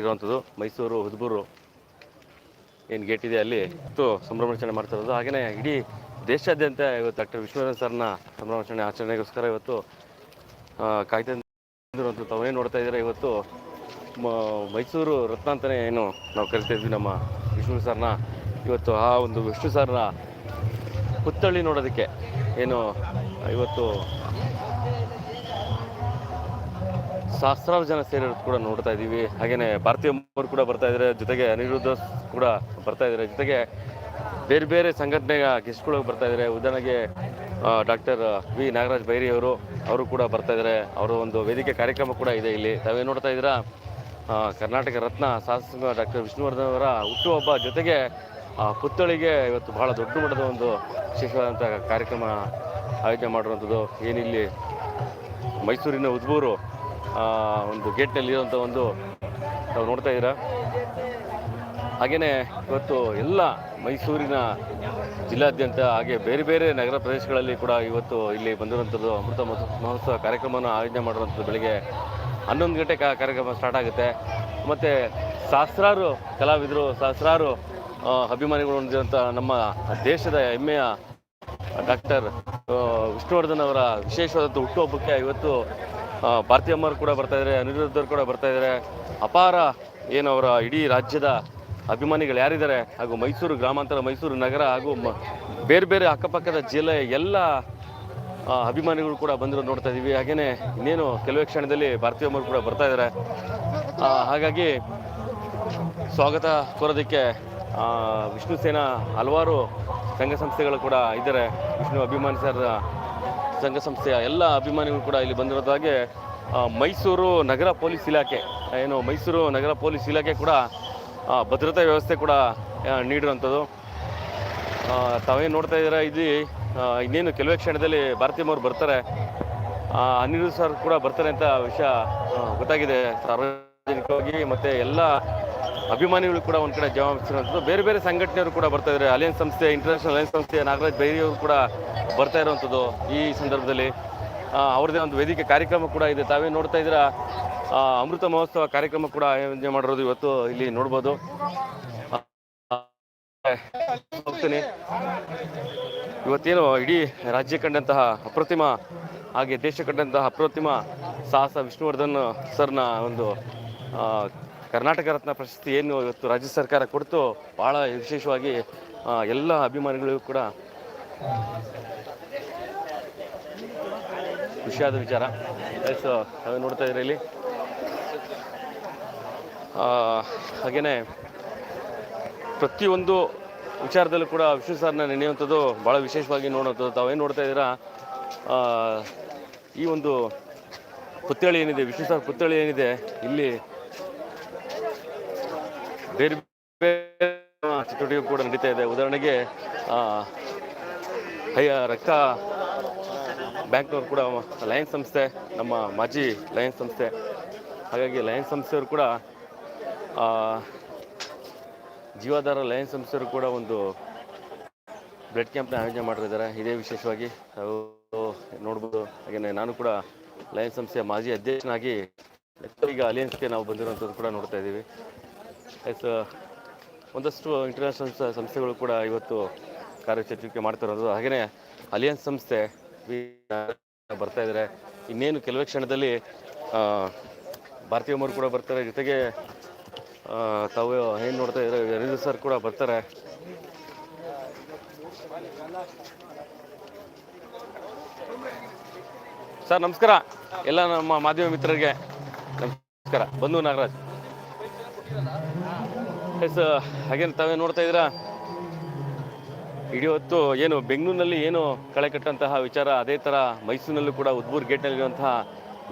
ಇರುವಂಥದ್ದು ಮೈಸೂರು, ಹುದುಬೂರು ಏನು ಗೇಟ್ ಇದೆ ಅಲ್ಲಿ ಇವತ್ತು ಸಂಭ್ರಮಾಚರಣೆ ಮಾಡ್ತಾ ಇರೋದು. ಹಾಗೆಯೇ ಇಡೀ ದೇಶಾದ್ಯಂತ ಇವತ್ತು ಡಾಕ್ಟರ್ ವಿಶ್ವನಾಥ್ ಸರ್ನ ಸಂಭ್ರಮಾಚರಣೆ ಆಚರಣೆಗೋಸ್ಕರ ಇವತ್ತು ಕಾಯ್ತಂತ ತಾವೇ ನೋಡ್ತಾ ಇದ್ದಾರೆ ಇವತ್ತು? ಮೈಸೂರು ರತ್ನ ಅಂತಲೇ ಏನು ನಾವು ಕರಿತಾ ಇದ್ವಿ ನಮ್ಮ ವಿಷ್ಣು ಸರ್ನ. ಇವತ್ತು ಆ ಒಂದು ವಿಷ್ಣು ಸರ್ನ ಪುತ್ಥಳಿ ನೋಡೋದಕ್ಕೆ ಏನು ಇವತ್ತು ಸಹಸ್ರಾರು ಜನ ಸೇರಿರೋದು ಕೂಡ ನೋಡ್ತಾ ಇದ್ದೀವಿ ಹಾಗೆಯೇ ಭಾರತೀಯ ಮೂವರು ಕೂಡ ಬರ್ತಾ ಇದ್ದಾರೆ ಜೊತೆಗೆ ಅನಿರುದ್ಧ ಕೂಡ ಬರ್ತಾ ಇದ್ದಾರೆ ಜೊತೆಗೆ ಬೇರೆ ಬೇರೆ ಸಂಘಟನೆಯ ಗೆಸ್ಟ್ಗಳು ಬರ್ತಾ ಇದ್ದಾರೆ ಉದಾಹರಣೆಗೆ ಡಾಕ್ಟರ್ ವಿ. ನಾಗರಾಜ್ ಬೈರಿ ಅವರು ಅವರು ಕೂಡ ಬರ್ತಾ ಇದ್ದಾರೆ ಅವರ ಒಂದು ವೇದಿಕೆ ಕಾರ್ಯಕ್ರಮ ಕೂಡ ಇದೆ ಇಲ್ಲಿ. ತಾವೇ ನೋಡ್ತಾ ಇದ್ದೀರಾ? ಕರ್ನಾಟಕ ರತ್ನ ಶಾಸಕ ಡಾಕ್ಟರ್ ವಿಷ್ಣುವರ್ಧನ್ ಅವರ ಹುಟ್ಟುಹಬ್ಬ ಜೊತೆಗೆ ಪುತ್ಥಳಿಗೆ ಇವತ್ತು ಬಹಳ ದೊಡ್ಡ ಮಟ್ಟದ ಒಂದು ವಿಶೇಷವಾದಂಥ ಕಾರ್ಯಕ್ರಮ ಆಯೋಜನೆ ಮಾಡಿರುವಂಥದ್ದು ಏನಿಲ್ಲಿ ಮೈಸೂರಿನ ಉದ್ಬೂರು. ಒಂದು ಗೇಟ್ನಲ್ಲಿ ಇರುವಂಥ ಒಂದು ನಾವು ನೋಡ್ತಾ ಇದ್ದೀರಾ? ಹಾಗೆಯೇ ಇವತ್ತು ಎಲ್ಲ ಮೈಸೂರಿನ ಜಿಲ್ಲಾದ್ಯಂತ ಹಾಗೆ ಬೇರೆ ಬೇರೆ ನಗರ ಪ್ರದೇಶಗಳಲ್ಲಿ ಕೂಡ ಇವತ್ತು ಇಲ್ಲಿ ಬಂದಿರುವಂಥದ್ದು ಅಮೃತ ಮಹೋತ್ಸವ ಕಾರ್ಯಕ್ರಮವನ್ನು ಆಯೋಜನೆ ಮಾಡಿರುವಂಥದ್ದು ಬೆಳಿಗ್ಗೆ ಹನ್ನೊಂದು ಗಂಟೆ ಕಾರ್ಯಕ್ರಮ ಸ್ಟಾರ್ಟ್ ಆಗುತ್ತೆ. ಮತ್ತು ಸಹಸ್ರಾರು ಕಲಾವಿದರು, ಸಹಸ್ರಾರು ಅಭಿಮಾನಿಗಳು ಹೊಂದಿರುವಂಥ ನಮ್ಮ ದೇಶದ ಹೆಮ್ಮೆಯ ಡಾಕ್ಟರ್ ವಿಷ್ಣುವರ್ಧನ್ ಅವರ ವಿಶೇಷವಾದಂಥ ಹುಟ್ಟುಹಬ್ಬಕ್ಕೆ ಇವತ್ತು ಅಮ್ಮರು ಕೂಡ ಬರ್ತಾ ಇದ್ದಾರೆ ಅನಿರುದ್ಧರು ಕೂಡ ಬರ್ತಾ ಇದ್ದಾರೆ ಅಪಾರ ಏನು ಅವರ ಇಡೀ ರಾಜ್ಯದ ಅಭಿಮಾನಿಗಳು ಯಾರಿದ್ದಾರೆ? ಹಾಗೂ ಮೈಸೂರು ಗ್ರಾಮಾಂತರ, ಮೈಸೂರು ನಗರ ಹಾಗೂ ಬೇರೆ ಬೇರೆ ಅಕ್ಕಪಕ್ಕದ ಜಿಲ್ಲೆಯ ಎಲ್ಲ ಅಭಿಮಾನಿಗಳು ಕೂಡ ಬಂದಿರೋದು ನೋಡ್ತಾ ಇದ್ದೀವಿ ಹಾಗೆಯೇ ಇನ್ನೇನು ಕೆಲವೇ ಕ್ಷಣದಲ್ಲಿ ಭಾರತೀಯ ಅಮ್ಮರು ಕೂಡ ಬರ್ತಾ ಇದ್ದಾರೆ ಹಾಗಾಗಿ ಸ್ವಾಗತ ಕೋರೋದಕ್ಕೆ ವಿಷ್ಣು ಸೇನಾ ಹಲವಾರು ಸಂಘ ಸಂಸ್ಥೆಗಳು ಕೂಡ ಇದ್ದಾರೆ. ವಿಷ್ಣು ಅಭಿಮಾನಿ ಸರ್ ಸಂಘ ಸಂಸ್ಥೆಯ ಎಲ್ಲ ಅಭಿಮಾನಿಗಳು ಕೂಡ ಇಲ್ಲಿ ಬಂದಿರೋದಾಗೆ ಹಾಗೆ ಮೈಸೂರು ನಗರ ಪೊಲೀಸ್ ಇಲಾಖೆ ಏನು ಮೈಸೂರು ನಗರ ಪೊಲೀಸ್ ಇಲಾಖೆ ಕೂಡ ಭದ್ರತಾ ವ್ಯವಸ್ಥೆ ಕೂಡ ನೀಡಿರುವಂಥದ್ದು. ಆ, ತಾವೇನು ನೋಡ್ತಾ ಇದ್ದೀರಾ ಇಲ್ಲಿ? ಇನ್ನೇನು ಕೆಲವೇ ಕ್ಷಣದಲ್ಲಿ ಭಾರತೀಯವರು ಬರ್ತಾರೆ. ಅನಿರುದ್ಧ ಸರ್ ಕೂಡ ಬರ್ತಾರೆ ಅಂತ ವಿಷಯ ಗೊತ್ತಾಗಿದೆ. ಸಾರ್ವಜನಿಕವಾಗಿ ಮತ್ತು ಎಲ್ಲ ಅಭಿಮಾನಿಗಳು ಕೂಡ ಒಂದು ಕಡೆ ಜವಾಬ್ದಾರಿ ಬೇರೆ ಬೇರೆ ಸಂಘಟನೆಯವರು ಕೂಡ ಬರ್ತಾ ಇದ್ದಾರೆ. ಅಲಿಯನ್ಸ್ ಸಂಸ್ಥೆ ಇಂಟರ್ನ್ಯಾಷನಲ್ ಅಲಿಯನ್ಸ್ ಸಂಸ್ಥೆ, ನಾಗರಾಜ್ ಬೈರಿ ಅವರು ಕೂಡ ಬರ್ತಾ ಇರುವಂಥದ್ದು ಈ ಸಂದರ್ಭದಲ್ಲಿ. ಅವ್ರದೇ ಅವ್ರದ್ದೇ ಒಂದು ವೇದಿಕೆ ಕಾರ್ಯಕ್ರಮ ಕೂಡ ಇದೆ. ತಾವೇ ನೋಡ್ತಾ ಇದ್ದೀರಾ? ಅಮೃತ ಮಹೋತ್ಸವ ಕಾರ್ಯಕ್ರಮ ಕೂಡ ಆಯೋಜನೆ ಮಾಡಿರೋದು ಇವತ್ತು ಇಲ್ಲಿ ನೋಡ್ಬೋದು. ಹೋಗ್ತೀನಿ. ಇವತ್ತೇನು ಇಡೀ ರಾಜ್ಯ ಕಂಡಂತಹ ಅಪ್ರತಿಮ ಹಾಗೆ ದೇಶ ಕಂಡಂತಹ ಅಪ್ರತಿಮ ಸಾಹಸ ವಿಷ್ಣುವರ್ಧನ್ ಸರ್ನ ಒಂದು ಕರ್ನಾಟಕ ರತ್ನ ಪ್ರಶಸ್ತಿ ಏನು ಇವತ್ತು ರಾಜ್ಯ ಸರ್ಕಾರ ಕೊಡ್ತು ಭಾಳ ವಿಶೇಷವಾಗಿ ಎಲ್ಲ ಅಭಿಮಾನಿಗಳಿಗೂ ಕೂಡ ಖುಷಿಯಾದ ವಿಚಾರ. ನೋಡ್ತಾ ಇದ್ದೀರಾ ಇಲ್ಲಿ? ಆ, ಹಾಗೇನೆ ಪ್ರತಿಯೊಂದು ವಿಚಾರದಲ್ಲೂ ಕೂಡ ವಿಷ್ಣು ಸರ್ನ ನೆನೆಯುವಂಥದ್ದು ಭಾಳ ವಿಶೇಷವಾಗಿ ನೋಡುವಂಥದ್ದು. ತಾವೇನು ನೋಡ್ತಾ ಇದ್ದೀರಾ? ಈ ಒಂದು ಪುತ್ಥಳಿ ಏನಿದೆ ವಿಷ್ಣು ಸರ್ ಏನಿದೆ ಇಲ್ಲಿ ಬೇರೆ ಬೇರೆ ಚಟುವಟಿಕೆ ಕೂಡ ನಡೀತಾ ಇದೆ. ಉದಾಹರಣೆಗೆ ಹೈಯ ರಕ್ತ, ಬ್ಯಾಂಕ್ನವರು ಕೂಡ ಲಯನ್ಸ್ ಸಂಸ್ಥೆ, ನಮ್ಮ ಮಾಜಿ ಲಯನ್ಸ್ ಸಂಸ್ಥೆ. ಹಾಗಾಗಿ ಲಯನ್ಸ್ ಸಂಸ್ಥೆಯವರು ಕೂಡ ಜೀವಾಧಾರ ಲಯನ್ಸ್ ಸಂಸ್ಥೆಯವರು ಕೂಡ ಒಂದು ಬ್ಲಡ್ ಕ್ಯಾಂಪ್ನ ಆಯೋಜನೆ ಮಾಡಿದ್ದಾರೆ ಇದೇ ವಿಶೇಷವಾಗಿ ನೋಡ್ಬೋದು. ಹಾಗೆಯೇ ನಾನು ಕೂಡ ಲಯನ್ಸ್ ಸಂಸ್ಥೆಯ ಮಾಜಿ ಅಧ್ಯಕ್ಷನಾಗಿ ಈಗ ಅಲಿಯನ್ಸ್ಗೆ ನಾವು ಬಂದಿರುವಂಥದ್ದು ಕೂಡ ನೋಡ್ತಾ ಇದ್ದೀವಿ. ಎಸ್ ಒಂದಷ್ಟು ಇಂಟರ್ನ್ಯಾಷನಲ್ ಸಂಸ್ಥೆಗಳು ಕೂಡ ಇವತ್ತು ಕಾರ್ಯಚಟುವಟಿಕೆ ಮಾಡ್ತಿರೋದು ಹಾಗೆಯೇ ಅಲಿಯನ್ಸ್ ಸಂಸ್ಥೆ ಬರ್ತಾ ಇದ್ದಾರೆ ಇನ್ನೇನು ಕೆಲವೇ ಕ್ಷಣದಲ್ಲಿ ಭಾರತೀಯ ಕೂಡ ಬರ್ತಾರೆ. ಜೊತೆಗೆ ತಾವು ಏನು ನೋಡ್ತಾ ಇದ್ದಾರೆ ರವೀಂದ್ರ ಸರ್ ಕೂಡ ಬರ್ತಾರೆ. ಸರ್, ನಮಸ್ಕಾರ. ಎಲ್ಲ ನಮ್ಮ ಮಾಧ್ಯಮ ಮಿತ್ರರಿಗೆ ನಮಸ್ಕಾರ. ಬಂಧು ನಾಗರಾಜ್. ಎಸ್ ಹಾಗೇನು ತಾವೇ ನೋಡ್ತಾ ಇದ್ದೀರಾ? ಇಡೀ ಹೊತ್ತು ಏನು ಬೆಂಗಳೂರಿನಲ್ಲಿ ಏನು ಕಳೆ ಕಟ್ಟಂತಹ ವಿಚಾರ, ಅದೇ ಥರ ಮೈಸೂರಿನಲ್ಲೂ ಕೂಡ ಉದ್ಬೂರ್ ಗೇಟ್ನಲ್ಲಿರುವಂತಹ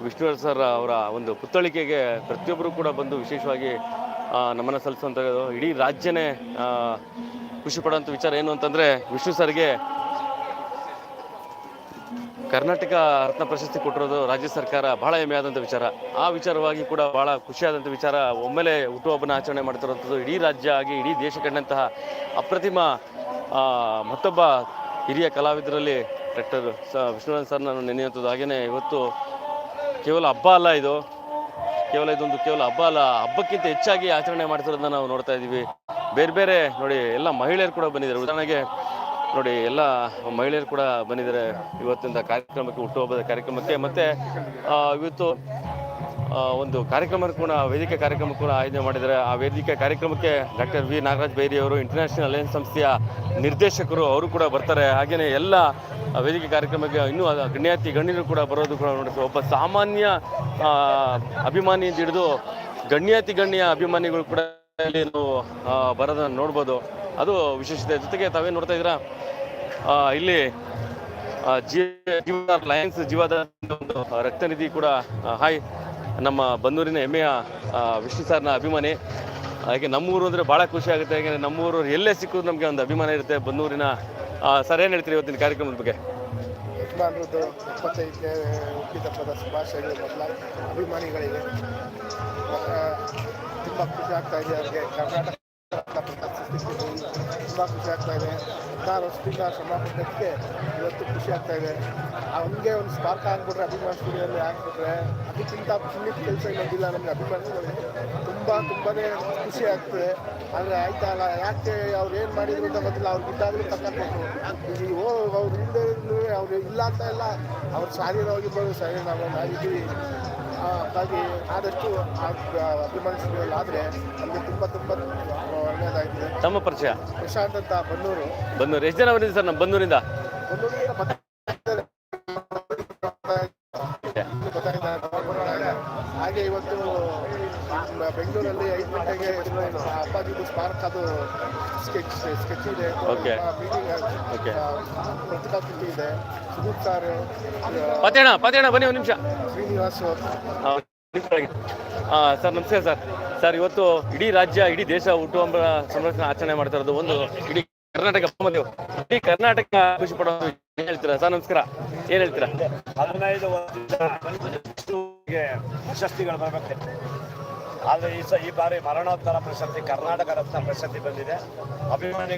ವಿಷ್ಣುವರ್ ಸರ್ ಅವರ ಒಂದು ಪುತ್ತಳಿಕೆಗೆ ಪ್ರತಿಯೊಬ್ಬರು ಕೂಡ ಬಂದು ವಿಶೇಷವಾಗಿ ನಮನ ಸಲ್ಲಿಸುವಂಥದ್ದು ಇಡೀ ರಾಜ್ಯನೇ ಖುಷಿ ಪಡೋಂಥ ವಿಚಾರ ಏನು ಅಂತಂದರೆ, ವಿಷ್ಣು ಸರ್ಗೆ ಕರ್ನಾಟಕ ರತ್ನ ಪ್ರಶಸ್ತಿ ಕೊಟ್ಟಿರೋದು ರಾಜ್ಯ ಸರ್ಕಾರ ಬಹಳ ಹೆಮ್ಮೆಯಾದಂಥ ವಿಚಾರ. ಆ ವಿಚಾರವಾಗಿ ಕೂಡ ಬಹಳ ಖುಷಿಯಾದಂಥ ವಿಚಾರ. ಒಮ್ಮೆಲೆ ಹುಟ್ಟುಹಬ್ಬನ ಆಚರಣೆ ಮಾಡ್ತಿರುವಂಥದ್ದು ಇಡೀ ರಾಜ್ಯ ಆಗಿ ಇಡೀ ದೇಶ ಕಂಡಂತಹ ಅಪ್ರತಿಮ ಮತ್ತೊಬ್ಬ ಹಿರಿಯ ಕಲಾವಿದರಲ್ಲಿ ಡಾಕ್ಟರ್ ಸ, ವಿಷ್ಣುವರ್ಧನ್ ಸರ್ ನಾನು ನೆನೆಯುವಂಥದ್ದು. ಹಾಗೆಯೇ ಇವತ್ತು ಕೇವಲ ಹಬ್ಬ ಅಲ್ಲ ಇದು. ಕೇವಲ ಇದೊಂದು ಕೇವಲ ಹಬ್ಬ ಅಲ್ಲ. ಹಬ್ಬಕ್ಕಿಂತ ಹೆಚ್ಚಾಗಿ ಆಚರಣೆ ಮಾಡ್ತಿರೋದನ್ನ ನಾವು ನೋಡ್ತಾ ಇದ್ದೀವಿ. ಬೇರೆ ಬೇರೆ ನೋಡಿ ಎಲ್ಲ ಮಹಿಳೆಯರು ಕೂಡ ಬಂದಿದ್ದಾರೆ. ಉದಾಹರಣೆಗೆ ನೋಡಿ, ಎಲ್ಲ ಮಹಿಳೆಯರು ಕೂಡ ಬಂದಿದ್ದಾರೆ ಇವತ್ತಿನ ಕಾರ್ಯಕ್ರಮಕ್ಕೆ, ಹುಟ್ಟುಹಬ್ಬದ ಕಾರ್ಯಕ್ರಮಕ್ಕೆ. ಮತ್ತೆ ಇವತ್ತು ಒಂದು ಕಾರ್ಯಕ್ರಮ ಕೂಡ, ವೇದಿಕೆ ಕಾರ್ಯಕ್ರಮ ಕೂಡ ಆಯೋಜನೆ ಮಾಡಿದ್ದಾರೆ. ಆ ವೇದಿಕೆ ಕಾರ್ಯಕ್ರಮಕ್ಕೆ ಡಾಕ್ಟರ್ ವಿ. ನಾಗರಾಜ್ ಬೈರಿ ಅವರು, ಇಂಟರ್ನ್ಯಾಷನಲ್ ಅಲಯನ್ಸ್ ಸಂಸ್ಥೆಯ ನಿರ್ದೇಶಕರು ಅವರು ಕೂಡ ಬರ್ತಾರೆ. ಹಾಗೆಯೇ ಎಲ್ಲ ವೇದಿಕೆ ಕಾರ್ಯಕ್ರಮಕ್ಕೆ ಇನ್ನೂ ಗಣ್ಯಾತಿ ಗಣ್ಯರು ಕೂಡ ಬರೋದು ಕೂಡ ನೋಡಿ ಒಬ್ಬ ಸಾಮಾನ್ಯ ಅಭಿಮಾನಿಯಿಂದ ಹಿಡಿದು ಗಣ್ಯಾತಿ ಗಣ್ಯ ಅಭಿಮಾನಿಗಳು ಕೂಡ ಇಲ್ಲಿ ನಾವು ಬರೋದನ್ನ ನೋಡ್ಬೋದು. ಅದು ವಿಶೇಷತೆ. ಜೊತೆಗೆ ತಾವೇನು ನೋಡ್ತಾ ಇದ್ದೀರಾ? ಇಲ್ಲಿ ಜೀವ ಲಯನ್ಸ್ ಜೀವದ ಒಂದು ರಕ್ತ ನಿಧಿ ಕೂಡ ಹಾಯ್ ನಮ್ಮ ಬನ್ನೂರಿನ ಹೆಮ್ಮೆಯ ವಿಷ್ಣು ಸರ್ನ ಅಭಿಮಾನಿ. ಹಾಗೆ ನಮ್ಮೂರು ಅಂದರೆ ಭಾಳ ಖುಷಿ ಆಗುತ್ತೆ. ಯಾಕೆಂದರೆ ನಮ್ಮೂರು ಎಲ್ಲೇ ಸಿಕ್ಕಿದ್ರು ನಮಗೆ ಒಂದು ಅಭಿಮಾನ ಇರುತ್ತೆ ಬನ್ನೂರಿನ. ಆ, ಸರ್ ಏನು ಹೇಳ್ತೀರಿ ಇವತ್ತಿನ ಕಾರ್ಯಕ್ರಮದ ಬಗ್ಗೆ? ಅಭಿಮಾನಿಗಳಿಗೆ. ತುಂಬ ಖುಷಿ ಆಗ್ತಾ ಇದೆ. ಅವರಿಗೆ ಕರ್ನಾಟಕ ತುಂಬ ಖುಷಿ ಆಗ್ತಾ ಇದೆ ಹದಿನಾರು ವರ್ಷದಿಂದ ಶ್ರಮ ಇವತ್ತು ಖುಷಿ ಆಗ್ತಾ ಇದೆ ಹಂಗೆ ಒಂದು ಸ್ಪಾರ್ಕ್ ಹಾಕ್ಬಿಟ್ರೆ ಅಭಿಮಾನ ಸ್ಟುಡಿಯೋಲ್ಲಿ ಹಾಕ್ಬಿಟ್ರೆ ಅದಕ್ಕಿಂತ ಪುಣ್ಯದ ಕೆಲಸ ಇನ್ನೊಂದಿಲ್ಲ ನಮಗೆ ಅಭಿಮಾನಿಗಳಿಗೆ ತುಂಬ ತುಂಬಾ ಖುಷಿ ಆಗ್ತದೆ ಆದರೆ ಅಲ್ಲ ಯಾಕೆ ಅವ್ರು ಏನು ಮಾಡಿದ್ರು ಅಂತ ಗೊತ್ತಿಲ್ಲ ಅವ್ರಿಗೆ ಇದ್ದಾಗಲೂ ತಗೊಂಡು ಈಗ ಓ ಅವ್ರು ಇಲ್ಲದೆ ಅವ್ರು ಇಲ್ಲ ಅಂತ ಇಲ್ಲ ಅವ್ರು ಶಾರೀರವಾಗಿ ಸರಿ ನಾವು ನಾವಿದ್ದೀವಿ ಹಾಗಾಗಿ ಆದಷ್ಟು ಅಭಿಮಾನಿಸಿದ್ರಲ್ಲಿ ಆದರೆ ನಮಗೆ ತುಂಬ ತುಂಬ ಒಳ್ಳೆಯದಾಗಿದೆ ತಮ್ಮ ಪರಿಚಯ? ಪ್ರಶಾಂತ್ ಅಂತ ಬನ್ನೂರು. ಬನ್ನೂರು. ಎಷ್ಟು ಜನ ಬಂದಿದೆ ಸರ್ ನಮ್ಮ ಬನ್ನೂರಿಂದ? ಬನ್ನೂರಿಂದ ಸ್ಕೆಚ್ ಸ್ಕೆಚ್ ಇದೆ. Okay Okay. ಪ್ರತಿಭಾಕೃತಿ ಇದೆ. ಸುದೀಪ್ ಸರ್ ಪತೇಣ ಪತೇಣ ಬನ್ನಿ ಒಂದು ನಿಮಿಷ. ಶ್ರೀನಿವಾಸ್ ಸರ್ ನಮಸ್ಕಾರ ಸರ್. ಸರ್ ಇವತ್ತು ಇಡೀ ರಾಜ್ಯ ಇಡೀ ದೇಶ ಹುಟ್ಟುಹಬ್ಬ ಸಂರಕ್ಷಣೆ ಆಚರಣೆ ಮಾಡ್ತಾ ಇರೋದು ಒಂದು ಇಡೀ ಕರ್ನಾಟಕ. ಇಡೀ ಕರ್ನಾಟಕ ಖುಷಿ ಪಡೋದು ಏನ್ ಹೇಳ್ತೀರಾ? ಸರ್ ನಮಸ್ಕಾರ. ಏನ್ ಹೇಳ್ತೀರಾ? ಹದಿನೈದು ವರ್ಷಕ್ಕೆ ಪ್ರಶಸ್ತಿಗಳು ಬರಬೇಕು. ಆದರೆ ಈ ಸ ಈ ಬಾರಿ ಮರಣೋತ್ತರ ಪ್ರಶಸ್ತಿ, ಕರ್ನಾಟಕ ರತ್ನ ಪ್ರಶಸ್ತಿ ಬಂದಿದೆ. ಅಭಿಮಾನಿ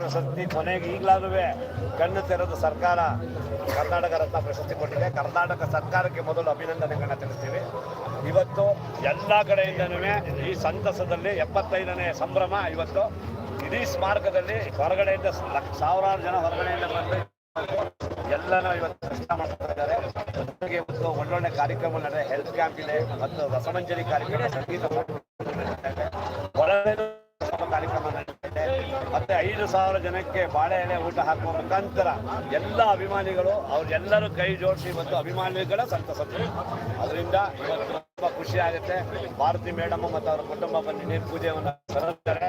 ಪ್ರಶಸ್ತಿ ಕೊನೆಗೆ ಈಗಲಾದ್ರೂ ಕಣ್ಣು ತೆರೆದು ಸರ್ಕಾರ ಕರ್ನಾಟಕ ರತ್ನ ಪ್ರಶಸ್ತಿ ಕೊಟ್ಟಿದೆ. ಕರ್ನಾಟಕ ಸರ್ಕಾರಕ್ಕೆ ಮೊದಲು ಅಭಿನಂದನೆಗಳನ್ನ ತಿಳಿಸ್ತೀವಿ. ಇವತ್ತು ಎಲ್ಲ ಕಡೆಯಿಂದನೂ ಈ ಸಂತಸದಲ್ಲಿ ಎಪ್ಪತ್ತೈದನೇ ಸಂಭ್ರಮ. ಇವತ್ತು ಇಡೀ ಸ್ಮಾರಕದಲ್ಲಿ ಹೊರಗಡೆಯಿಂದ ಸಾವಿರಾರು ಜನ ಹೊರಗಡೆಯಿಂದ ಬಂದು ಎಲ್ಲನೂ ಇವತ್ತು ಕಷ್ಟ ಮಾಡ್ತಾ ಇದ್ದಾರೆ. ಜೊತೆಗೆ ಇವತ್ತು ಒಳ್ಳೊಳ್ಳೆ ಕಾರ್ಯಕ್ರಮ ನಡೆ ಹೆಲ್ತ್ ಕ್ಯಾಂಪ್ ಇದೆ ಮತ್ತು ರಸಮಂಜರಿ ಕಾರ್ಯಕ್ರಮ ಸಂಗೀತ ಕಾರ್ಯಕ್ರಮ ನಡೆಯುತ್ತೆ ಮತ್ತೆ ಐದು ಸಾವಿರ ಜನಕ್ಕೆ ಬಾಳೆ ಎಲೆ ಊಟ ಹಾಕುವ ಮುಖಾಂತರ ಎಲ್ಲ ಅಭಿಮಾನಿಗಳು, ಅವ್ರೆಲ್ಲರೂ ಕೈ ಜೋಡಿಸಿ ಮತ್ತು ಅಭಿಮಾನಿಗಳ ಸಂತಸ ಅದರಿಂದ ಇವತ್ತು ತುಂಬಾ ಖುಷಿ ಆಗುತ್ತೆ. ಭಾರತಿ ಮೇಡಮ್ ಮತ್ತು ಅವರ ಕುಟುಂಬ ಬಂದು ನೀರು ಪೂಜೆಯನ್ನು ಸಲ್ಲಿಸ್ತಾರೆ.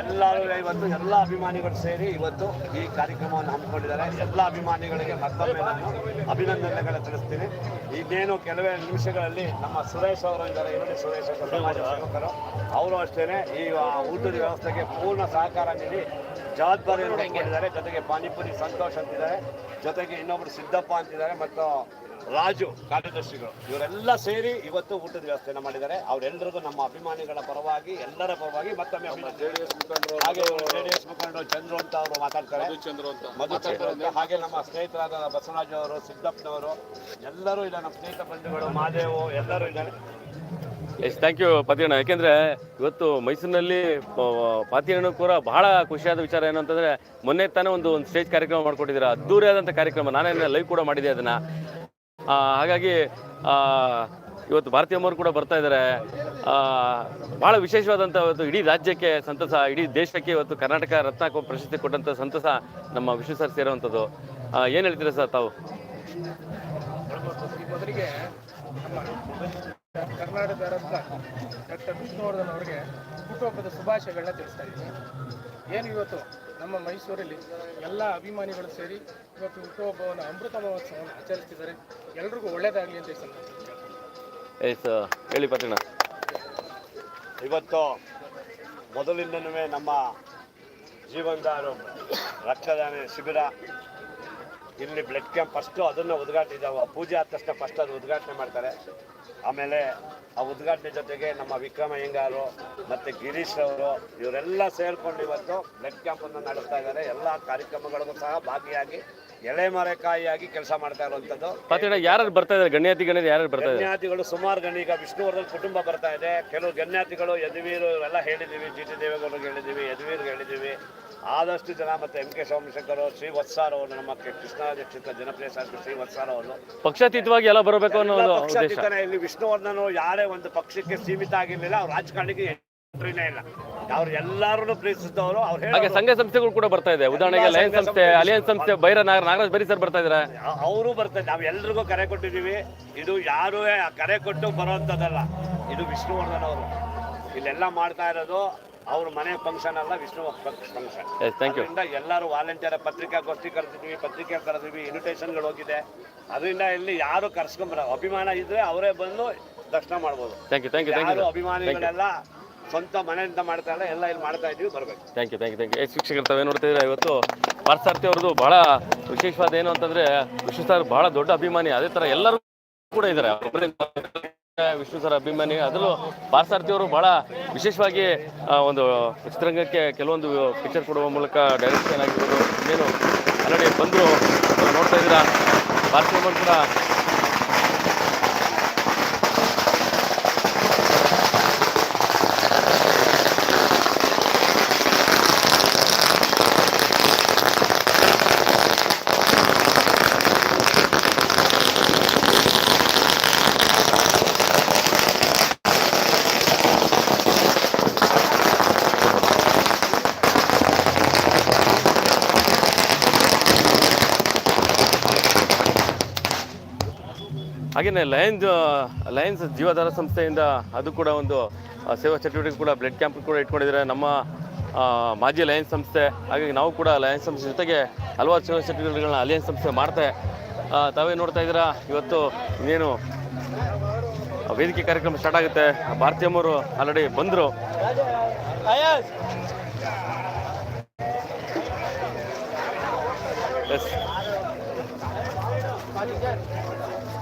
ಎಲ್ಲರೂ ಇವತ್ತು ಎಲ್ಲ ಅಭಿಮಾನಿಗಳು ಸೇರಿ ಇವತ್ತು ಈ ಕಾರ್ಯಕ್ರಮವನ್ನು ಹಮ್ಮಿಕೊಂಡಿದ್ದಾರೆ. ಎಲ್ಲ ಅಭಿಮಾನಿಗಳಿಗೆ ಮತ್ತೊಮ್ಮೆ ನಾನು ಅಭಿನಂದನೆಗಳ ತಿಳಿಸ್ತೀನಿ. ಇನ್ನೇನು ಕೆಲವೇ ನಿಮಿಷಗಳಲ್ಲಿ ನಮ್ಮ ಸುರೇಶ್ ಅವರು ಇದ್ದಾರೆ. ಈರುಳ್ಳಿ ಸುರೇಶ್ ಸಮಾಜ ಸೇವಕರು. ಅವರು ಅಷ್ಟೇನೆ ಈ ಊಟದ ವ್ಯವಸ್ಥೆಗೆ ಪೂರ್ಣ ಸಹಕಾರ ನೀಡಿ ಜವಾಬ್ದಾರಿಯನ್ನು ಜೊತೆಗೆ ಪಾನಿಪುರಿ ಸಂತೋಷ್ ಅಂತಿದ್ದಾರೆ. ಜೊತೆಗೆ ಇನ್ನೊಬ್ರು ಸಿದ್ದಪ್ಪ ಅಂತಿದ್ದಾರೆ. ಮತ್ತು ರಾಜು ಕಾರ್ಯದರ್ಶಿಗಳು ಇವರೆಲ್ಲ ಸೇರಿ ಇವತ್ತು ಊಟದ ವ್ಯವಸ್ಥೆಯನ್ನು ಮಾಡಿದ್ದಾರೆ. ಅವರೆಲ್ಲರಿಗೂ ನಮ್ಮ ಅಭಿಮಾನಿಗಳ ಪರವಾಗಿ ಎಲ್ಲರ ಪರವಾಗಿ ಮತ್ತೊಮ್ಮೆ ಅಭಿನಂದನೆ. ಹಾಗೆ ಜೆಡಿಎಸ್ ಮುಖಂಡರು ಚಂದ್ರು ಅಂತ ಅವರು ಮಾತಾಡ್ತಾರೆ. ಮಧುಚಂದ್ರ ಅಂತ ಹಾಗೆ ನಮ್ಮ ಸ್ನೇಹಿತರಾದ ಬಸವರಾಜ್ ಅವರು ಸಿದ್ದಪ್ಪನವರು ಎಲ್ಲರೂ ಇಲ್ಲ ನಮ್ಮ ಸ್ನೇಹಿತ ಬಂಧುಗಳು ಮಾದೇವು ಎಲ್ಲರೂ ಇದ್ದಾರೆ. ಎಸ್ ಥ್ಯಾಂಕ್ ಯು ಪಾತಿಯಣ್ಣ. ಯಾಕೆಂದರೆ ಇವತ್ತು ಮೈಸೂರಿನಲ್ಲಿ ಪಾತಿಯಣ್ಣ ಕೂಡ ಬಹಳ ಖುಷಿಯಾದ ವಿಚಾರ ಏನು ಅಂತಂದರೆ ಮೊನ್ನೆ ತಾನೇ ಒಂದು ಒಂದು ಸ್ಟೇಜ್ ಕಾರ್ಯಕ್ರಮ ಮಾಡಿಕೊಟ್ಟಿದ್ದೀರಾ. ಅದ್ದೂರಿಯಾದಂಥ ಕಾರ್ಯಕ್ರಮ. ನಾನೇ ಲೈವ್ ಕೂಡ ಮಾಡಿದೆ ಅದನ್ನ. ಹಾಗಾಗಿ ಇವತ್ತು ಭಾರತೀಯ ಅಮ್ಮರು ಕೂಡ ಬರ್ತಾ ಇದ್ದಾರೆ. ಬಹಳ ವಿಶೇಷವಾದಂಥ ಇವತ್ತು ಇಡೀ ರಾಜ್ಯಕ್ಕೆ ಸಂತಸ, ಇಡೀ ದೇಶಕ್ಕೆ ಇವತ್ತು ಕರ್ನಾಟಕ ರತ್ನ ಪ್ರಶಸ್ತಿ ಕೊಟ್ಟಂಥ ಸಂತಸ ನಮ್ಮ ವಿಶ್ವ ಸರ್ ಸೇರುವಂಥದ್ದು ಏನು ಹೇಳ್ತೀರಾ ಸರ್ ತಾವು? ಕರ್ನಾಟಕ ರತ್ನ ಡಾಕ್ಟರ್ ವಿಷ್ಣುವರ್ಧನ್ ಅವರಿಗೆ ಹುಟ್ಟುಹಬ್ಬದ ಶುಭಾಶಯಗಳನ್ನ ತಿಳಿಸ್ತಾ ಇದ್ದೀನಿ. ಏನು ಇವತ್ತು ನಮ್ಮ ಮೈಸೂರಲ್ಲಿ ಎಲ್ಲ ಅಭಿಮಾನಿಗಳು ಸೇರಿ ಇವತ್ತು ಹುಟ್ಟುಹಬ್ಬವನ್ನು ಅಮೃತ ಮಹೋತ್ಸವವನ್ನು ಆಚರಿಸ್ತಿದ್ದಾರೆ. ಎಲ್ರಿಗೂ ಒಳ್ಳೇದಾಗಲಿ ಅಂತ. ಎಸ್ ಹೇಳಿ ಪತ್ರಣ ಇವತ್ತು ಮೊದಲಿಂದನೂ ನಮ್ಮ ಜೀವನದಾರು ರಕ್ತದಾನ ಶಿಬಿರ ಇಲ್ಲಿ ಬ್ಲಡ್ ಕ್ಯಾಂಪ್ ಫಸ್ಟು ಅದನ್ನು ಉದ್ಘಾಟಿಸಿದ ಪೂಜೆ ಆದ ತಕ್ಷಣ ಫಸ್ಟ್ ಅದು ಉದ್ಘಾಟನೆ ಮಾಡ್ತಾರೆ. ಆಮೇಲೆ ಆ ಉದ್ಘಾಟನೆ ಜೊತೆಗೆ ನಮ್ಮ ವಿಕ್ರಮ ಅಯ್ಯಂಗಾರು ಮತ್ತು ಗಿರೀಶ್ ಅವರು, ಇವರೆಲ್ಲ ಸೇರ್ಕೊಂಡು ಇವತ್ತು ಬ್ಲಡ್ ಕ್ಯಾಂಪನ್ನು ನಡೆಸ್ತಾ ಇದ್ದಾರೆ. ಎಲ್ಲ ಕಾರ್ಯಕ್ರಮಗಳಿಗೂ ಸಹ ಭಾಗಿಯಾಗಿ ಎಲೆಮರೆಕಾಯಿಯಾಗಿ ಕೆಲಸ ಮಾಡ್ತಾ ಇರುವಂತದ್ದು ಪಾತ್ರ ಯಾರು ಬರ್ತಾ ಇದ್ದಾರೆ? ಗಣ್ಯಾತಿ ಗಣ್ಯರು ಯಾರು ಬರ್ತಾ ಇದ್ದಾರೆ? ಗಣ್ಯಾತಿಗಳು ಸುಮಾರು ಗಣ ಈಗ ವಿಷ್ಣುವರ್ಧನ್ ಕುಟುಂಬ ಬರ್ತಾ ಇದೆ. ಕೆಲವು ಗಣ್ಯಾತಿಗಳು ಯದುವೀರು ಎಲ್ಲ ಹೇಳಿದ್ದೀವಿ ಜಿ ಟಿ ದೇವೇಗೌಡರಿಗೆ ಹೇಳಿದ್ದೀವಿ ಯದುವೀರ್ಗೆ ಹೇಳಿದ್ದೀವಿ. ಆದಷ್ಟು ಜನ ಮತ್ತೆ ಎಂ ಕೆ ಸೋಮಶೇಖರ್ ಶ್ರೀ ವತ್ಸಾರ್ ಅವರು ನಮ್ಮ ಕೃಷ್ಣಾಧ್ಯಕ್ಷಿತ ಕೃಷ್ಣರಾಜ ಕ್ಷೇತ್ರ ಜನಪ್ರಿಯ ಶಾಸಕ ಶ್ರೀ ವತ್ಸಾರ್ ಅವರು. ಪಕ್ಷಾತೀತವಾಗಿ ಎಲ್ಲ ಬರಬೇಕು ಅನ್ನೋ ಪಕ್ಷಾತೀತನೇ. ಇಲ್ಲಿ ವಿಷ್ಣುವರ್ಧನ್ ಯಾರೇ ಒಂದು ಪಕ್ಷಕ್ಕೆ ಸೀಮಿತ ಆಗಿರಲಿಲ್ಲ ರಾಜಕಾರಣಿಗೆ ಹಾಗೆ ಸಂಘ ಸಂಸ್ಥೆಗಳು ಕೂಡ ಬರ್ತಾ ಇದೆ. ಉದಾಹರಣೆಗೆ ಲಯನ್ ಲಯನ್ಸ್ ಸಂಸ್ಥೆ ಅಲಿಯನ್ಸ್ ಸಂಸ್ಥೆ ಬೈರ ನಾಗರಾಜ್ ಬರಿ ಸರ್ ಬರ್ತಾ ಇದ್ದಾರೆ ಅವರು ಬರ್ತಾರೆ. ನಾವ್ ಎಲ್ರಿಗೂ ಕರೆ ಕೊಟ್ಟಿದ್ದೀವಿ. ಇದು ಯಾರು ಕರೆ ಕೊಟ್ಟು ಬರೋಂಥದ್ದಲ್ಲ. ಇದು ವಿಷ್ಣುವರ್ಧನ್ ಅವರು. ಇಲ್ಲೆಲ್ಲ ಮಾಡ್ತಾ ಇರೋದು ಅವ್ರ ಮನೆ ಫಂಕ್ಷನ್ ಅಲ್ಲ ವಿಷ್ಣು ಫಂಕ್ಷನ್ ಎಲ್ಲರೂ ವಾಲಂಟಿಯರ್ ಪತ್ರಿಕಾಗೋಷ್ಠಿ ಕರೆದಿದ್ವಿ ಪತ್ರಿಕೆ ಕರೆದಿದ್ವಿ ಇನ್ವಿಟೇಷನ್ಗಳು ಹೋಗಿದೆ. ಅದರಿಂದ ಇಲ್ಲಿ ಯಾರು ಕರ್ಸ್ಕೊಂಬರ ಅಭಿಮಾನ ಇದ್ರೆ ಅವರೇ ಬಂದು ದರ್ಶನ ಮಾಡ್ಬೋದು. ಅಭಿಮಾನಿಗಳೆಲ್ಲ ಸ್ವಂತ ಮನೆಯಿಂದ ಮಾಡ್ತಾ ಇಲ್ಲ, ಎಲ್ಲ ಇಲ್ಲಿ ಮಾಡ್ತಾ ಇದೀವಿ ಬರ್ಬೇಕು. Thank you thank you thank you yes ವೀಕ್ಷಕರು ತಾವೇ ನೋಡ್ತಾ ಇದ್ರೆ ಇವತ್ತು? ಪರ್ಸಾರ್ಥಿ ಅವ್ರದ್ದು ಬಹಳ ವಿಶೇಷವಾದ ಏನು ಅಂತಂದ್ರೆ ವಿಶ್ವ ಸರ್ ಬಹಳ ದೊಡ್ಡ ಅಭಿಮಾನಿ. ಅದೇ ತರ ಎಲ್ಲರೂ ಕೂಡ ಇದ್ದಾರೆ. ವಿಷ್ಣು ಸರ್ ಅಭಿಮಾನಿ. ಅದರಲ್ಲೂ ಪಾರ್ಸಾರ್ಥಿ ಅವರು ಬಹಳ ವಿಶೇಷವಾಗಿ ಒಂದು ಚಿತ್ರರಂಗಕ್ಕೆ ಕೆಲವೊಂದು ಪಿಕ್ಚರ್ ಕೊಡುವ ಮೂಲಕ ಡೈರೆಕ್ಷನ್ ಆಗಿರ್ಬೋದು ಏನು ಆಲ್ರೆಡಿ ಬಂದರು ನೋಡ್ತಾ ಇದ್ದೀರಾ? ಪಾರ್ಥಿವ ಅವರು ಕೂಡ ಹಾಗೆಯೇ ಲಯನ್ಸ್ ಲಯನ್ಸ್ ಜೀವಾಧಾರ ಸಂಸ್ಥೆಯಿಂದ ಅದು ಕೂಡ ಒಂದು ಸೇವಾ ಚಟುವಟಿಕೆ ಕೂಡ ಬ್ಲಡ್ ಕ್ಯಾಂಪ್ ಕೂಡ ಇಟ್ಕೊಂಡಿದ್ದಾರೆ. ನಮ್ಮ ಮಾಜಿ ಲಯನ್ಸ್ ಸಂಸ್ಥೆ. ಹಾಗಾಗಿ ನಾವು ಕೂಡ ಲಯನ್ಸ್ ಸಂಸ್ಥೆ ಜೊತೆಗೆ ಹಲವಾರು ಸೇವಾ ಚಟುವಟಿಕೆಗಳನ್ನ ಅಲಯನ್ಸ್ ಸಂಸ್ಥೆ ಮಾಡ್ತೆ ತಾವೇ ನೋಡ್ತಾ ಇದ್ದೀರಾ? ಇವತ್ತು ಇನ್ನೇನು, ವೇದಿಕೆ ಕಾರ್ಯಕ್ರಮ ಸ್ಟಾರ್ಟ್ ಆಗುತ್ತೆ. ಭಾರತೀಯಮ್ಮರು ಆಲ್ರೆಡಿ ಬಂದರು. ಎಸ್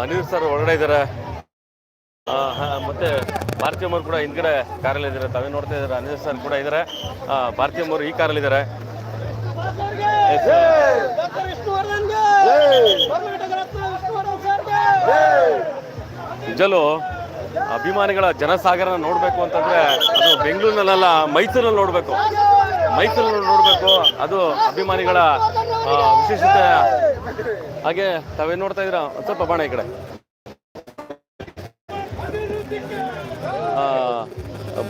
ಅನಿರುದ್ ಸರ್ ಒಳಗಡೆ ಇದ್ದಾರೆ? ಮತ್ತೆ ಭಾರತೀಯಮ್ಮರು ಕೂಡ ಹಿಂದ್ಗಡೆ ಕಾರಲ್ಲಿ ಇದ್ದಾರೆ. ತಾವೇ ನೋಡ್ತಾ ಇದ್ದಾರೆ? ಅನಿಲ್ ಸರ್ ಕೂಡ ಇದ್ದಾರೆ. ಭಾರತೀಯಮ್ಮರು ಈ ಕಾರಲ್ಲಿ ಇದ್ದಾರೆ. ನಿಜಲು ಅಭಿಮಾನಿಗಳ ಜನಸಾಗರನ ನೋಡಬೇಕು ಅಂತಂದ್ರೆ ಅದು ಬೆಂಗಳೂರಿನಲ್ಲ ಮೈಸೂರಲ್ಲಿ ನೋಡಬೇಕು. ಮೈಸೂರಲ್ಲಿ ನೋಡಬೇಕು. ಅದು ಅಭಿಮಾನಿಗಳ ವಿಶೇಷತೆ. ಹಾಗೆ ತಾವೇ ನೋಡ್ತಾ ಇದ್ದೀರಾ? ಒಂದು ಸ್ವಲ್ಪ ಬಾಣ ಈ ಕಡೆ.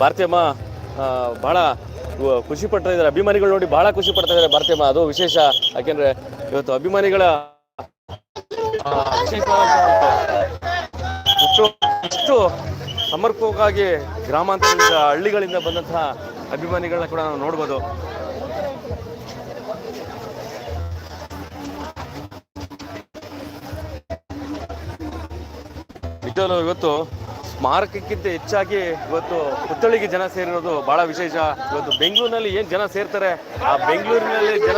ಭಾರತೀಯಮ್ಮ ಬಹಳ ಖುಷಿ ಪಡ್ತಾ ಇದ್ದಾರೆ. ಅಭಿಮಾನಿಗಳು ನೋಡಿ ಬಹಳ ಖುಷಿ ಪಡ್ತಾ ಇದ್ದಾರೆ ಭಾರತೀಯಮ್ಮ ಅದು ವಿಶೇಷ. ಯಾಕೆಂದ್ರೆ ಇವತ್ತು ಅಭಿಮಾನಿಗಳ ಇಷ್ಟು ಸಮರ್ಪಕವಾಗಿ ಗ್ರಾಮಾಂತರದಿಂದ ಹಳ್ಳಿಗಳಿಂದ ಬಂದಂತಹ ಅಭಿಮಾನಿಗಳನ್ನ ಕೂಡ ನಾವು ನೋಡ್ಬೋದು. ಇವತ್ತು ಸ್ಮಾರಕಕ್ಕಿಂತ ಹೆಚ್ಚಾಗಿ ಇವತ್ತು ಪುತ್ತಳಿಗೆ ಜನ ಸೇರಿರೋದು ಬಹಳ ವಿಶೇಷ. ಇವತ್ತು ಬೆಂಗಳೂರಿನಲ್ಲಿ ಏನು ಜನ ಸೇರ್ತಾರೆ? ಆ ಬೆಂಗಳೂರಿನಲ್ಲಿ ಜನ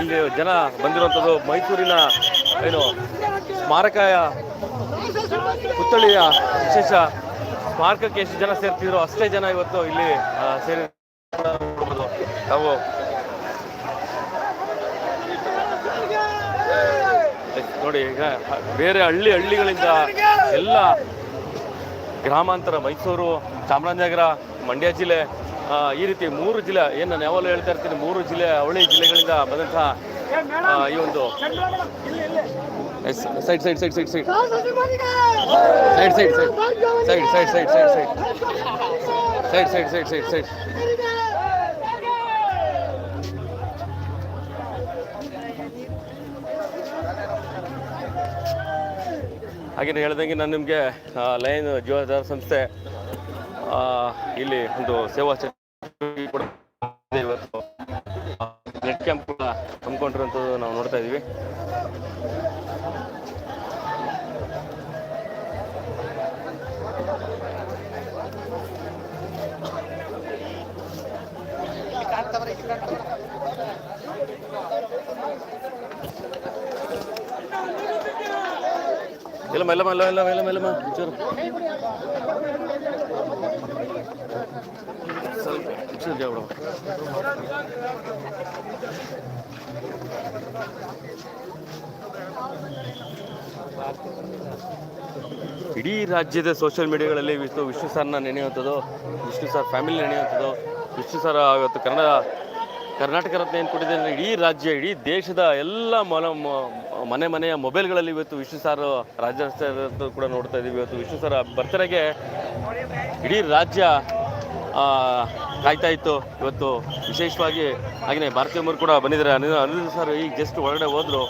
ಇಲ್ಲಿ ಜನ ಬಂದಿರುವಂಥದ್ದು ಮೈಸೂರಿನ ಏನು ಸ್ಮಾರಕ ಪುತ್ತಳಿಯ ವಿಶೇಷ. ಸ್ಮಾರಕಕ್ಕೆ ಎಷ್ಟು ಜನ ಸೇರ್ತಿದ್ರು ಅಷ್ಟೇ ಜನ ಇವತ್ತು ಇಲ್ಲಿ ಸೇರಿ ನೋಡ್ಬೋದು. ನೋಡಿ ಈಗ ಬೇರೆ ಹಳ್ಳಿ ಹಳ್ಳಿಗಳಿಂದ ಎಲ್ಲ ಗ್ರಾಮಾಂತರ ಮೈಸೂರು ಚಾಮರಾಜನಗರ ಮಂಡ್ಯ ಜಿಲ್ಲೆ ಈ ರೀತಿ ಮೂರು ಜಿಲ್ಲೆ ಏನು ನಾನು ಯಾವಾಗಲೂ ಹೇಳ್ತಾ ಇರ್ತೀನಿ ಮೂರು ಜಿಲ್ಲೆ ಅವಳಿ ಜಿಲ್ಲೆಗಳಿಂದ ಬಂದಂತಹ ಈ ಒಂದು side side side side side side side side side side side side side side side side side ಹಾಗೆ ಹೇಳ್ದಂಗೆ ನಾನು ನಿಮಗೆ ಲೈನ್ ಜೀವಾಧಾರ ಸಂಸ್ಥೆ ಇಲ್ಲಿ ಒಂದು ಸೇವಾ ಇವತ್ತು. ನೆಟ್ ಕ್ಯಾಂಪ್ ಕೂಡ ಹಮ್ಮಿಕೊಂಡಿರುವಂಥದ್ದು ನಾವು ನೋಡ್ತಾ ಇದ್ದೀವಿ. ಇಲ್ಲಮ್ಮ ಇಲ್ಲಮ್ಮ ಇಲ್ಲ ಮೇಲೆ ಇಲ್ಲಮ್ಮ ಇಲ್ಲಮ್ಮ ಚೂರು ಇಡೀ ರಾಜ್ಯದ ಸೋಷಿಯಲ್ ಮೀಡಿಯಾಗಳಲ್ಲಿ ವಿಷ್ಣು ವಿಷ್ಣು ಸರ್ನ ನೆನೆಯುವಂಥದ್ದು, ವಿಷ್ಣು ಸರ್ ಫ್ಯಾಮಿಲಿ ನೆನೆಯುವಂಥದ್ದು, ವಿಷ್ಣು ಸರ್, ಇವತ್ತು ಕನ್ನಡ ಕರ್ನಾಟಕ ರತ್ನ ಏನು ಕೊಟ್ಟಿದೆ ಅಂದರೆ ಇಡೀ ರಾಜ್ಯ, ಇಡೀ ದೇಶದ ಎಲ್ಲ ಮನ ಮನೆ ಮನೆಯ ಮೊಬೈಲ್ಗಳಲ್ಲಿ ಇವತ್ತು ವಿಷ್ಣು ಸಾರು ರಾಜ್ಯ ಕೂಡ ನೋಡ್ತಾ ಇದ್ದೀವಿ ಇವತ್ತು ವಿಷ್ಣು ಸಾರ ಬರ್ತಡೆಗೆ ಇಡೀ ರಾಜ್ಯ ಕಾಯ್ತಾ ಇತ್ತು. ಇವತ್ತು ವಿಶೇಷವಾಗಿ ಹಾಗೆಯೇ ಭಾರತೀಯ ಮೂರು ಕೂಡ ಬಂದಿದ್ದಾರೆ. ಅನಿಲ್ ಸರ್ ಈಗ ಜಸ್ಟ್ ಒಳಗಡೆ ಹೋದ್ರು.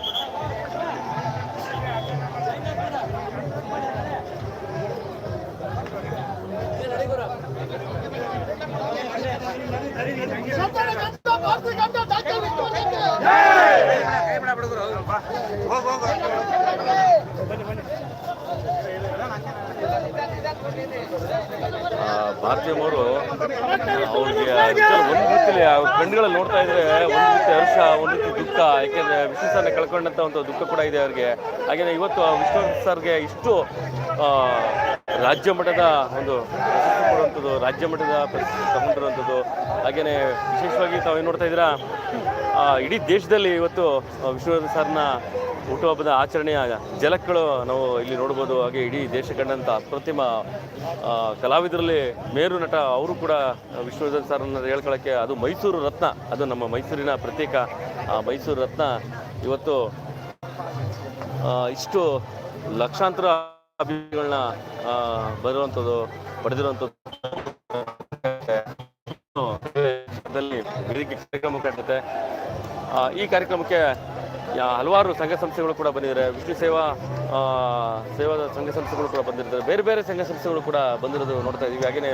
ಆ, ಭಾರತೀಯ ಅವರು ಅವ್ರಿಗೆ ಒಂದು ರೀತಿಯಲ್ಲಿ ಕಣ್ಣುಗಳಲ್ಲಿ ನೋಡ್ತಾ ಇದ್ರೆ ಒಂದು ರೀತಿ ಹರ್ಷ ಒಂದು ರೀತಿ ದುಃಖ. ಯಾಕೆಂದ್ರೆ ವಿಷ್ಣು ಸರ್ನ ಕಳ್ಕೊಂಡಂತ ಒಂದು ದುಃಖ ಕೂಡ ಇದೆ ಅವ್ರಿಗೆ. ಹಾಗೇನೆ ಇವತ್ತು ವಿಷ್ಣು ಸರ್ಗೆ ಇಷ್ಟು ರಾಜ್ಯ ಮಟ್ಟದ ಒಂದು ಪ್ರಶಸ್ತಿ ಕೊಡುವಂಥದ್ದು ರಾಜ್ಯ ಮಟ್ಟದ ಪ್ರಶಸ್ತಿ ತಗೊಂಡಿರುವಂಥದ್ದು. ಹಾಗೆಯೇ ವಿಶೇಷವಾಗಿ ತಾವೇನು ನೋಡ್ತಾ ಇದ್ದೀರಾ? ಇಡೀ ದೇಶದಲ್ಲಿ ಇವತ್ತು ವಿಷ್ಣುವರ್ಧನ್ ಸರ್ನ ಹುಟ್ಟುಹಬ್ಬದ ಆಚರಣೆಯ ಜಲಕ್ಗಳು ನಾವು ಇಲ್ಲಿ ನೋಡ್ಬೋದು. ಹಾಗೆ ಇಡೀ ದೇಶ ಕಂಡಂಥ ಅಪ್ರತಿಮ ಕಲಾವಿದರಲ್ಲಿ ಮೇರು ನಟ ಅವರು ಕೂಡ ವಿಷ್ಣುವರ್ಧನ್ ಸರ್ನ ಹೇಳ್ಕೊಳ್ಳೋಕ್ಕೆ ಅದು ಮೈಸೂರು ರತ್ನ, ಅದು ನಮ್ಮ ಮೈಸೂರಿನ ಪ್ರತೀಕ. ಆ, ಮೈಸೂರು ರತ್ನ ಇವತ್ತು ಇಷ್ಟು ಲಕ್ಷಾಂತರ ಅಭಿಮಾನಿಗಳನ್ನ ಬರುವಂಥದ್ದು, ಪಡೆದಿರುವಂಥದ್ದು. ವೇದಿಕೆ ಕಾರ್ಯಕ್ರಮ ಕಂಡಿದೆ ಆ, ಈ ಕಾರ್ಯಕ್ರಮಕ್ಕೆ ಹಲವಾರು ಸಂಘ ಸಂಸ್ಥೆಗಳು ಕೂಡ ಬಂದಿದ್ದಾರೆ. ವಿಷ್ಣು ಸೇವಾ ಸೇವಾ ಸಂಘ ಸಂಸ್ಥೆಗಳು ಕೂಡ ಬಂದಿರ್ತಾರೆ. ಬೇರೆ ಬೇರೆ ಸಂಘ ಸಂಸ್ಥೆಗಳು ಕೂಡ ಬಂದಿರೋದು ನೋಡ್ತಾ ಇದ್ದೀವಿ ಹಾಗೇನೆ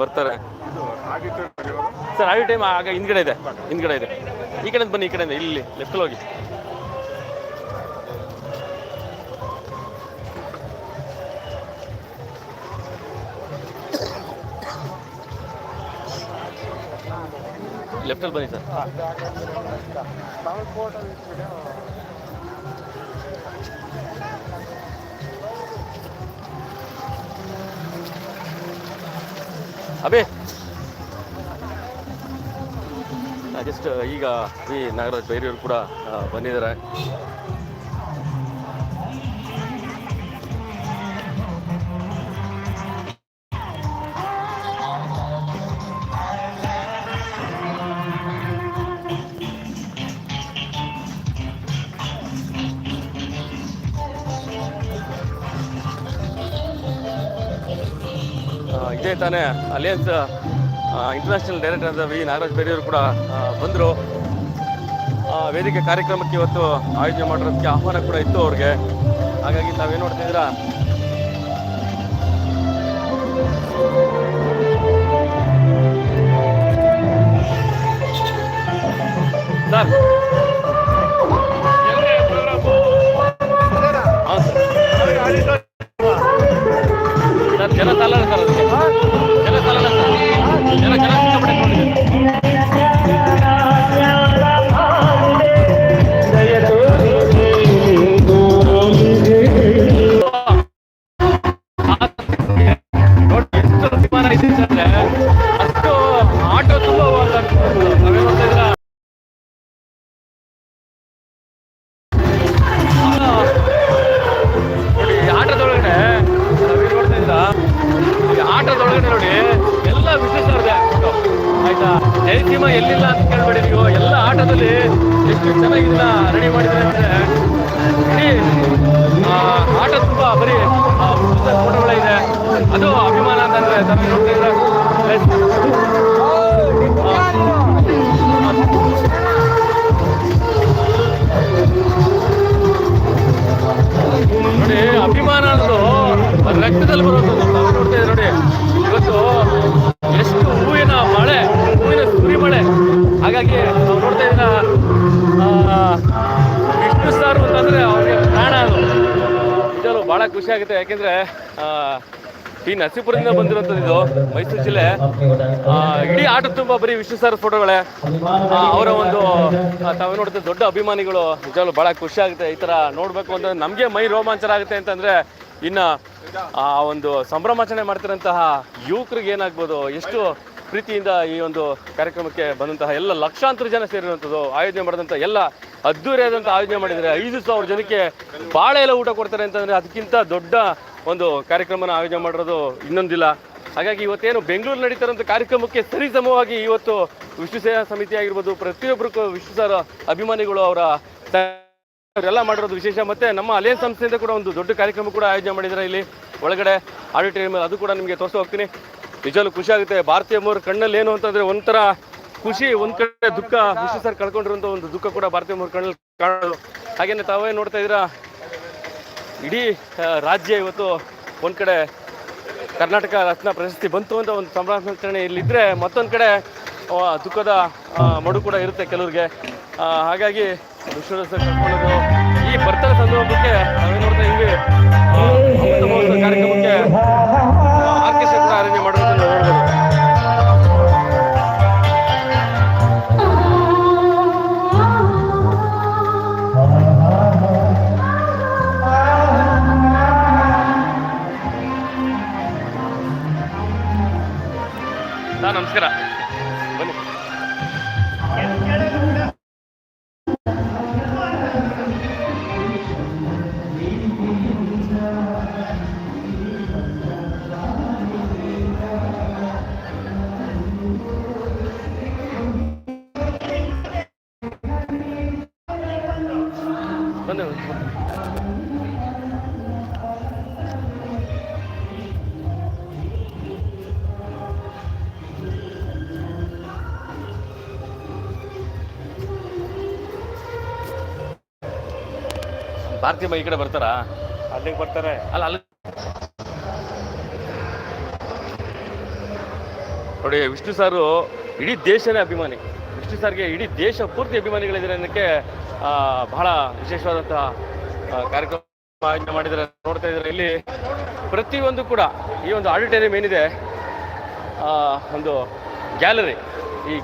ಬರ್ತಾರೆ. ಸರ್ ಆಗಿ ಟೈಮ್ ಆಗ ಹಿಂದ್ಗಡೆ ಇದೆ. ಹಿಂದ್ಗಡೆ ಇದೆ. ಈ ಕಡೆ ಬನ್ನಿ ಈ ಕಡೆಯಿಂದ. ಇಲ್ಲಿ ಲೆಫ್ಟಲ್ಲಿ ಹೋಗಿ. ಲೆಫ್ಟಲ್ಲಿ ಬನ್ನಿ ಸರ್. ಅಬೇ ಜಸ್ಟ್ ಈಗ ಈ ನಾಗರಾಜ್ ಬೈರಿಯವರು ಕೂಡ ಬಂದಿದ್ದಾರೆ. ತಾನೇ ಅಲಿಯನ್ಸ್ ಇಂಟರ್ನ್ಯಾಷನಲ್ ಡೈರೆಕ್ಟರ್ ಆದ ವಿ ನಾಗರಾಜ್ ಬೇರೆಯವರು ಕೂಡ ಬಂದರು. ವೇದಿಕೆ ಕಾರ್ಯಕ್ರಮಕ್ಕೆ ಇವತ್ತು ಆಯೋಜನೆ ಮಾಡಿರೋದಕ್ಕೆ ಆಹ್ವಾನ ಕೂಡ ಇತ್ತು ಅವ್ರಿಗೆ. ಹಾಗಾಗಿ ನಾವೇನು ನೋಡ್ತಿದ್ದೀರಾ ಸರ್ ಖುಷಿ ಆಗುತ್ತೆ. ಯಾಕೆಂದ್ರೆ ಈ ನರಸೀಪುರದಿಂದ ಬಂದಿರುವಂತದ್ದು ಇದು ಮೈಸೂರು ಜಿಲ್ಲೆ. ಇಡೀ ಆಟ ತುಂಬ ಬರೀ ವಿಶ್ವಸಾರ ಸರ್ ಫೋಟೋಗಳೇ. ಅವರ ಒಂದು ತಾವೇ ನೋಡಿದ್ರೆ ದೊಡ್ಡ ಅಭಿಮಾನಿಗಳು ನಿಜವಾಗ್ಲೂ ಬಹಳ ಖುಷಿ ಆಗುತ್ತೆ. ಈ ತರ ನೋಡ್ಬೇಕು ಅಂತಂದ್ರೆ ನಮಗೆ ಮೈ ರೋಮಾಂಚನ ಆಗುತ್ತೆ ಅಂತಂದ್ರೆ ಇನ್ನ, ಆ, ಒಂದು ಸಂಭ್ರಮಾಚರಣೆ ಮಾಡ್ತಿರೋಂತಹ ಯುವಕರಿಗೆ ಏನಾಗ್ಬೋದು? ಎಷ್ಟು ಪ್ರೀತಿಯಿಂದ ಈ ಒಂದು ಕಾರ್ಯಕ್ರಮಕ್ಕೆ ಬಂದಂತಹ ಎಲ್ಲ ಲಕ್ಷಾಂತರ ಜನ ಸೇರಿರುವಂಥದ್ದು, ಆಯೋಜನೆ ಮಾಡಿದಂಥ ಎಲ್ಲ ಅದ್ದೂರಿಯಾದಂಥ ಆಯೋಜನೆ ಮಾಡಿದರೆ ಐದು ಸಾವಿರ ಜನಕ್ಕೆ ಬಾಳೆ ಎಲ್ಲ ಊಟ ಕೊಡ್ತಾರೆ ಅಂತಂದರೆ ಅದಕ್ಕಿಂತ ದೊಡ್ಡ ಒಂದು ಕಾರ್ಯಕ್ರಮನ ಆಯೋಜನೆ ಮಾಡಿರೋದು ಇನ್ನೊಂದಿಲ್ಲ. ಹಾಗಾಗಿ ಇವತ್ತೇನು ಬೆಂಗಳೂರು ನಡೀತಾರಂಥ ಕಾರ್ಯಕ್ರಮಕ್ಕೆ ಸರಿ ಸಮವಾಗಿ ಇವತ್ತು ವಿಶ್ವ ಸೇವಾ ಸಮಿತಿ ಆಗಿರ್ಬೋದು ಪ್ರತಿಯೊಬ್ಬರು ವಿಶ್ವ ಸರ್ ಅಭಿಮಾನಿಗಳು ಅವರ ಅವರೆಲ್ಲ ಮಾಡಿರೋದು ವಿಶೇಷ. ಮತ್ತು ನಮ್ಮ ಅಲಿಯನ್ಸ್ ಸಂಸ್ಥೆಯಿಂದ ಕೂಡ ಒಂದು ದೊಡ್ಡ ಕಾರ್ಯಕ್ರಮ ಕೂಡ ಆಯೋಜನೆ ಮಾಡಿದ್ದಾರೆ ಇಲ್ಲಿ. ಒಳಗಡೆ ಆಡಿಟೋರಿಯಂ ಅದು ಕೂಡ ನಿಮಗೆ ತೋರಿಸ್ತಾ ಹೋಗ್ತೀನಿ. ನಿಜವಾಗ್ಲೂ ಖುಷಿ ಆಗುತ್ತೆ. ಭಾರತೀಯ ಮೂರು ಕಣ್ಣಲ್ಲಿ ಏನು ಅಂತಂದ್ರೆ ಒಂಥರ ಖುಷಿ, ಒಂದ್ ಕಡೆ ದುಃಖ. ಖುಷಿ ಸರ್ ಕಳ್ಕೊಂಡಿರುವಂತ ಒಂದು ದುಃಖ ಕೂಡ ಭಾರತೀಯ ಮೂರು ಕಣ್ಣಲ್ಲಿ ಕಾಣೋದು. ಹಾಗೇನೆ ತಾವೇ ನೋಡ್ತಾ ಇದ್ದೀರಾ, ಇಡೀ ರಾಜ್ಯ ಇವತ್ತು ಒಂದ್ ಕಡೆ ಕರ್ನಾಟಕ ರತ್ನ ಪ್ರಶಸ್ತಿ ಬಂತು ಅಂತ ಒಂದು ಸಂಭ್ರಮಾಚರಣೆ ಇಲ್ಲಿದ್ರೆ ಮತ್ತೊಂದು ಕಡೆ ದುಃಖದ ಮಡು ಕೂಡ ಇರುತ್ತೆ ಕೆಲವ್ರಿಗೆ. ಹಾಗಾಗಿ ಹಾಗಾಗಿ ವಿಶ್ವರಸ ಕರ್ಕೊಳ್ಳೋದು ಈ ಬರ್ತಾರೆ ಸಂದರ್ಭಕ್ಕೆ ನಾವೇನು ನೋಡ್ತಾ ಮಹೋತ್ಸವ ಕಾರ್ಯಕ್ರಮಕ್ಕೆ ಆರ್ಕೆಸ್ಟ್ರಾ ಅರೇಂಜ್ ಮಾಡೋದನ್ನ ಬನ್ನಿ ಭಾರತೀಯ ಈ ಕಡೆ ಬರ್ತಾರಾ? ಅಲ್ಲಿಗೆ ಬರ್ತಾರೆ. ಅಲ್ಲ ಅಲ್ಲಿ ನೋಡಿ ವಿಷ್ಣು ಸಾರು ಇಡೀ ದೇಶನೇ ಅಭಿಮಾನಿ. ವಿಷ್ಣು ಸಾರ್ಗೆ ಇಡೀ ದೇಶ ಪೂರ್ತಿ ಅಭಿಮಾನಿಗಳಿದ್ದಾರೆ ಅನ್ನೋಕ್ಕೆ ಬಹಳ ವಿಶೇಷವಾದಂತಹ ಕಾರ್ಯಕ್ರಮ ಆಯೋಜನೆ ಮಾಡಿದರೆ ನೋಡ್ತಾ ಇದ್ದಾರೆ, ಇಲ್ಲಿ ಪ್ರತಿಯೊಂದು ಕೂಡ ಈ ಒಂದು ಆಡಿಟೋರಿಯಂ ಏನಿದೆ ಒಂದು ಗ್ಯಾಲರಿ. ಈ